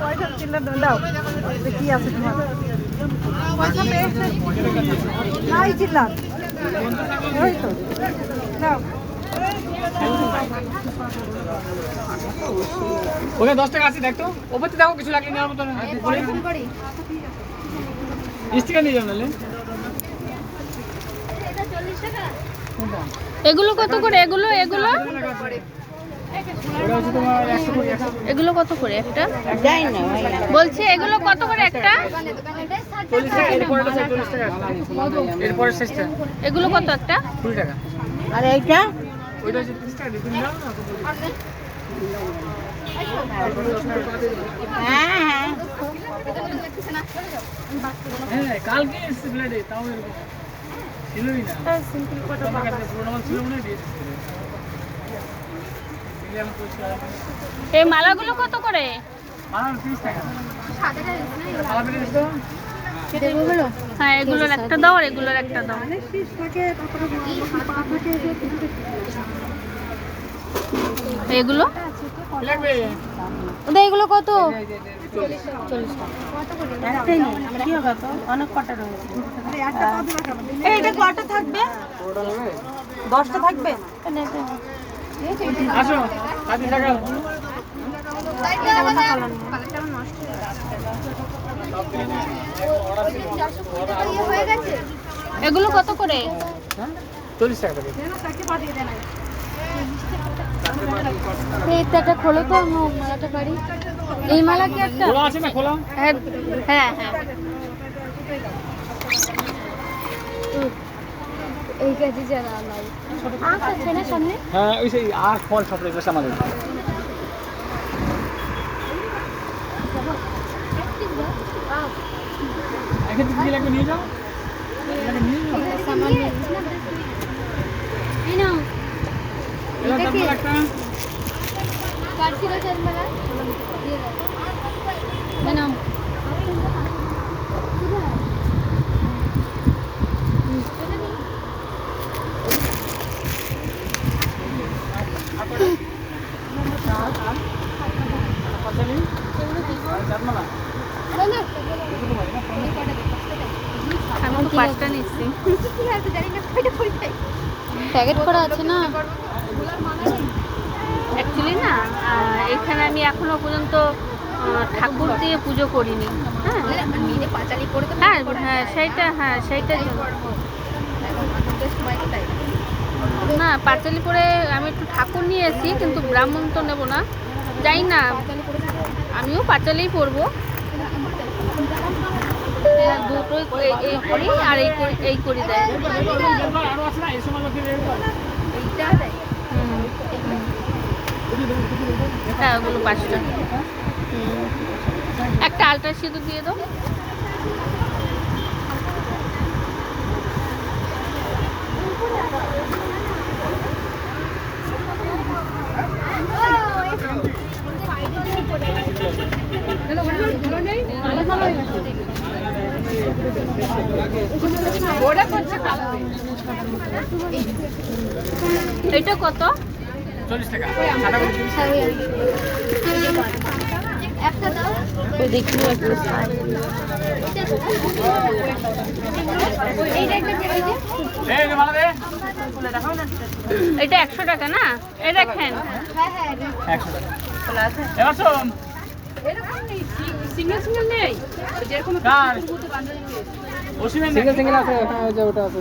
পয়সা চিল্লা দাও। যে কি আছে তোমার? পয়সা পেয়েছে নাই চিল্লা ওই তো। দাও। ওখানে দশ টাকা আছে দেখতো ওপর দেখো কিছু লাগলে নেওয়ার মতো স্টিকার নিয়ে কোনটা? এগুলো কত করে? এগুলো? এগুলো? এগুলো কত করে একটা? বলছি এগুলো কত করে একটা? এগুলো কত একটা? কুড়ি টাকা আর এইটা হ্যাঁ হ্যাঁ হ্যাঁ কালকে এসছে তাও এরকম ছিলই না ছিল মনে হয় দিয়ে দিচ্ছে। দিলে আমি পরিষ্কার- এই মালাগুলো কত করে? হ্যাঁ এগুলোর একটা দাও আর এগুলোর একটা দাও। এগুলো? এগুলো কত? অনেক কটা রয়েছে। এইটা কটা থাকবে। দশটা থাকবে? আসো এগুলো কত করে? চল্লিশ টাকা একটা খোলো তো মালাটা পারি এই মালা কি একটা? খোলা আছে না খোলা? হ্যাঁ হ্যাঁ। এই কাজে যারা আমার আঁক আছে না সামনে? হ্যাঁ ওই সেই আর ফল সব আমাদের। এখানে লাগবে নিয়ে যাও। কাটছিল দিয়ে দাও এই নাও পাঁচালি আর চাঁদমালা আমি তো পাঁচটা নিচ্ছি। প্যাকেট করা আছে না? অ্যাকচুয়ালি না এখানে আমি এখনও পর্যন্ত ঠাকুর দিয়ে পুজো করিনি। হ্যাঁ। হ্যাঁ হ্যাঁ সেইটা হ্যাঁ জন্য। না পাঁচালি পরে আমি একটু ঠাকুর নিয়ে এসেছি কিন্তু ব্রাহ্মণ তো নেব না। যাই না। আমিও পাঁচালেই পরবো হ্যাঁ, দুটোই এই- করি আর এই করি এই করি দেয়। হ্যাঁ ওগুলো পাঁচটা। একটা আলট্রা সিঁদুর দিয়ে দাও। এটা কত? চল্লিশ টাকা। দেখি এটা একশো টাকা না? এই দেখেন। একশো টাকা। এবার শোন। সিঙ্গেল সিঙ্গেল নেই? যেরকম সিঙ্গেল সিঙ্গেল আছে ওটা আছে